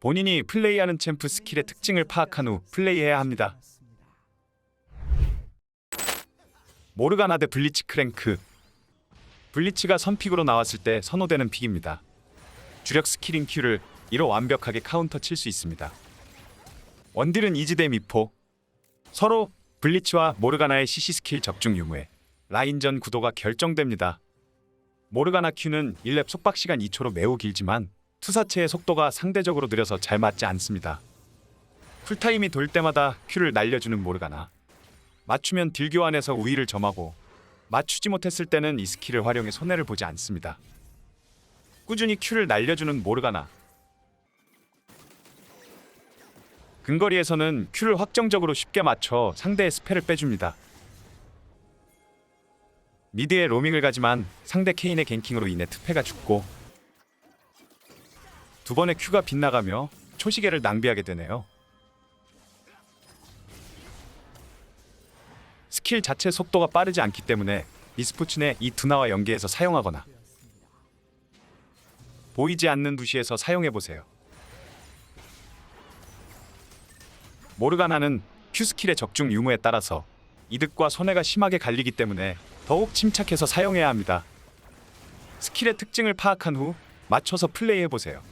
본인이 플레이하는 챔프 스킬의 특징을 파악한 후 플레이해야 합니다. 모르가나 대 블리치 크랭크 블리치가 선픽으로 나왔을 때 선호되는 픽입니다. 주력 스킬인 Q를 이로 완벽하게 카운터 칠 수 있습니다. 원딜은 이지 대 미포 서로 블리치와 모르가나의 CC 스킬 적중 유무에 라인전 구도가 결정됩니다. 모르가나 Q는 1렙 속박 시간 2초로 매우 길지만 투사체의 속도가 상대적으로 느려서 잘 맞지 않습니다. 쿨타임이 돌 때마다 Q를 날려주는 모르가나 맞추면 딜 교환에서 우위를 점하고 맞추지 못했을 때는 이 스킬을 활용해 손해를 보지 않습니다. 꾸준히 Q를 날려주는 모르가나 근거리에서는 Q를 확정적으로 쉽게 맞춰 상대의 스펠을 빼줍니다. 미드에 로밍을 가지만 상대 케인의 갱킹으로 인해 트패가 죽고 두 번의 Q가 빗나가며 초시계를 낭비하게 되네요. 스킬 자체 속도가 빠르지 않기 때문에 미스포츠의 이 두나와 연계해서 사용하거나 보이지 않는 부시에서 사용해 보세요. 모르가나는 Q 스킬의 적중 유무에 따라서 이득과 손해가 심하게 갈리기 때문에 더욱 침착해서 사용해야 합니다. 스킬의 특징을 파악한 후 맞춰서 플레이해 보세요.